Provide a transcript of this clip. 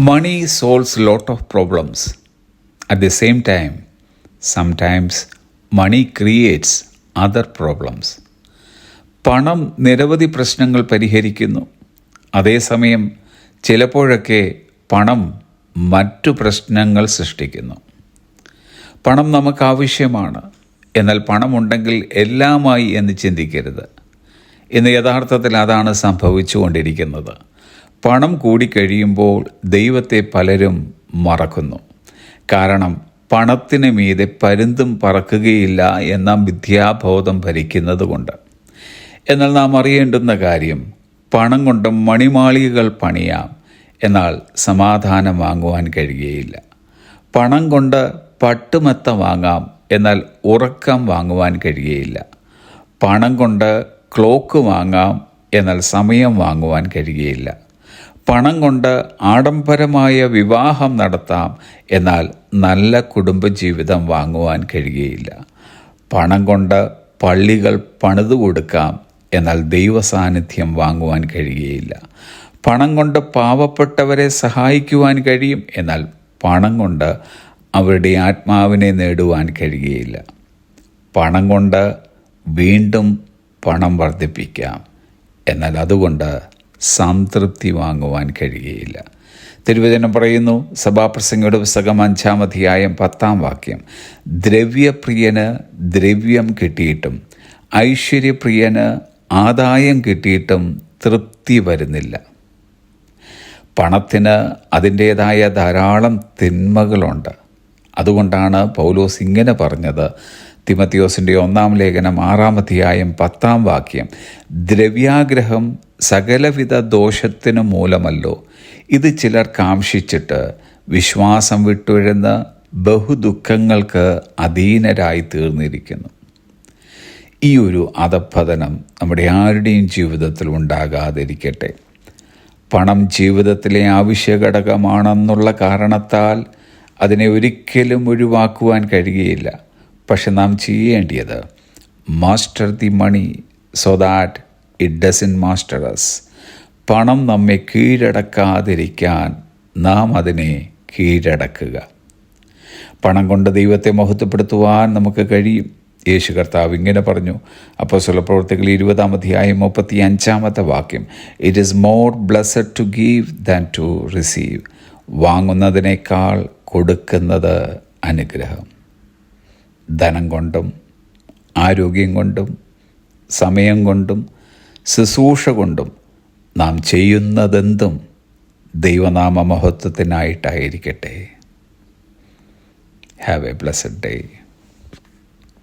Money solves a lot of problems. At the same time, sometimes money creates other problems. പണം നിരവധി പ്രശ്നങ്ങൾ പരിഹരിക്കുന്നു. അതേസമയം ചിലപ്പോഴൊക്കെ പണം മറ്റു പ്രശ്നങ്ങൾ സൃഷ്ടിക്കുന്നു. പണം നമുക്ക് ആവശ്യമാണ്. എന്നാൽ പണമുണ്ടെങ്കിൽ എല്ലാമായി എന്ന് ചിന്തിക്കരുത്. ഇന്ന് യഥാർത്ഥത്തിൽ അതാണ് സംഭവിച്ചുകൊണ്ടിരിക്കുന്നത്. പണം കൂടിക്കഴിയുമ്പോൾ ദൈവത്തെ പലരും മറക്കുന്നു. കാരണം പണത്തിന് മീതെ പരുന്തും പറക്കുകയില്ല എന്ന വിദ്യാബോധം ഭരിക്കുന്നത് കൊണ്ട് എന്നാൽ നാം അറിയേണ്ടുന്ന കാര്യം പണം കൊണ്ട് മണിമാളികകൾ പണിയാം എന്നാൽ സമാധാനം വാങ്ങുവാൻ കഴിയുകയില്ല. പണം കൊണ്ട് പട്ടുമെത്ത വാങ്ങാം എന്നാൽ ഉറക്കം വാങ്ങുവാൻ കഴിയുകയില്ല. പണം കൊണ്ട് ക്ലോക്ക് വാങ്ങാം എന്നാൽ സമയം വാങ്ങുവാൻ കഴിയുകയില്ല. പണം കൊണ്ട് ആഡംബരമായ വിവാഹം നടത്താം എന്നാൽ നല്ല കുടുംബജീവിതം വാങ്ങുവാൻ കഴിയുകയില്ല. പണം കൊണ്ട് പള്ളികൾ പണിതു കൊടുക്കാം എന്നാൽ ദൈവസാന്നിധ്യം വാങ്ങുവാൻ കഴിയുകയില്ല. പണം കൊണ്ട് പാവപ്പെട്ടവരെ സഹായിക്കുവാൻ കഴിയും എന്നാൽ പണം കൊണ്ട് അവരുടെ ആത്മാവിനെ നേടുവാൻ കഴിയുകയില്ല. പണം കൊണ്ട് വീണ്ടും പണം വർദ്ധിപ്പിക്കാം. എന്നാൽ അതുകൊണ്ട് സംതൃപ്തി വാങ്ങുവാൻ കഴിയുകയില്ല. തിരുവചനം പറയുന്നു സഭാപ്രസംഗയുടെ പുസ്തകം അഞ്ചാം അധ്യായം പത്താം വാക്യം ദ്രവ്യപ്രിയന് ദ്രവ്യം കിട്ടിയിട്ടും ഐശ്വര്യപ്രിയന് ആദായം കിട്ടിയിട്ടും തൃപ്തി വരുന്നില്ല. പണത്തിന് അതിന്റേതായ ധാരാളം തിന്മകളുണ്ട്. അതുകൊണ്ടാണ് പൗലോസ് ഇങ്ങനെ പറഞ്ഞത്. തിമത്തിയോസിന്റെ ഒന്നാം ലേഖനം ആറാം അധ്യായം പത്താം വാക്യം ദ്രവ്യാഗ്രഹം സകലവിധ ദോഷത്തിനു മൂലമല്ലോ. ഇത് ചിലർ കാംക്ഷിച്ചിട്ട് വിശ്വാസം വിട്ടുഴന്ന് ബഹുദുഃഖങ്ങൾക്ക് അധീനരായി തീർന്നിരിക്കുന്നു. ഈ ഒരു അധപ്പതനം നമ്മുടെ ആരുടെയും ജീവിതത്തിൽ ഉണ്ടാകാതിരിക്കട്ടെ. പണം ജീവിതത്തിലെ ആവശ്യ ഘടകമാണെന്നുള്ള കാരണത്താൽ അതിനെ ഒരിക്കലും ഒഴിവാക്കുവാൻ കഴിയുകയില്ല. പക്ഷെ നാം ചെയ്യേണ്ടിയത് master the money so that it doesn't master us പണം നമ്മെ കീഴടക്കാതിരിക്കാൻ നാം അതിനെ കീഴടക്കുക. പണം കൊണ്ട് ദൈവത്തെ മഹത്വപ്പെടുത്തുവാൻ നമുക്ക് കഴിയും. യേശു കർത്താവ് ഇങ്ങനെ പറഞ്ഞു. അപ്പോൾ സ്വലപ്രവർത്തികൾ ഇരുപതാം അധ്യായം മുപ്പത്തി അഞ്ചാമത്തെ വാക്യം. It is more blessed to give than to receive വാങ്ങുന്നതിനേക്കാൾ കൊടുക്കുന്നത് അനുഗ്രഹം. ധനം കൊണ്ടും ആരോഗ്യം കൊണ്ടും സമയം കൊണ്ടും ശുശ്രൂഷ കൊണ്ടും നാം ചെയ്യുന്നതെന്തും ദൈവനാമ മഹത്വത്തിനായിട്ടായിരിക്കട്ടെ ഹാവ് എ ബ്ലസ്സഡ് ഡേ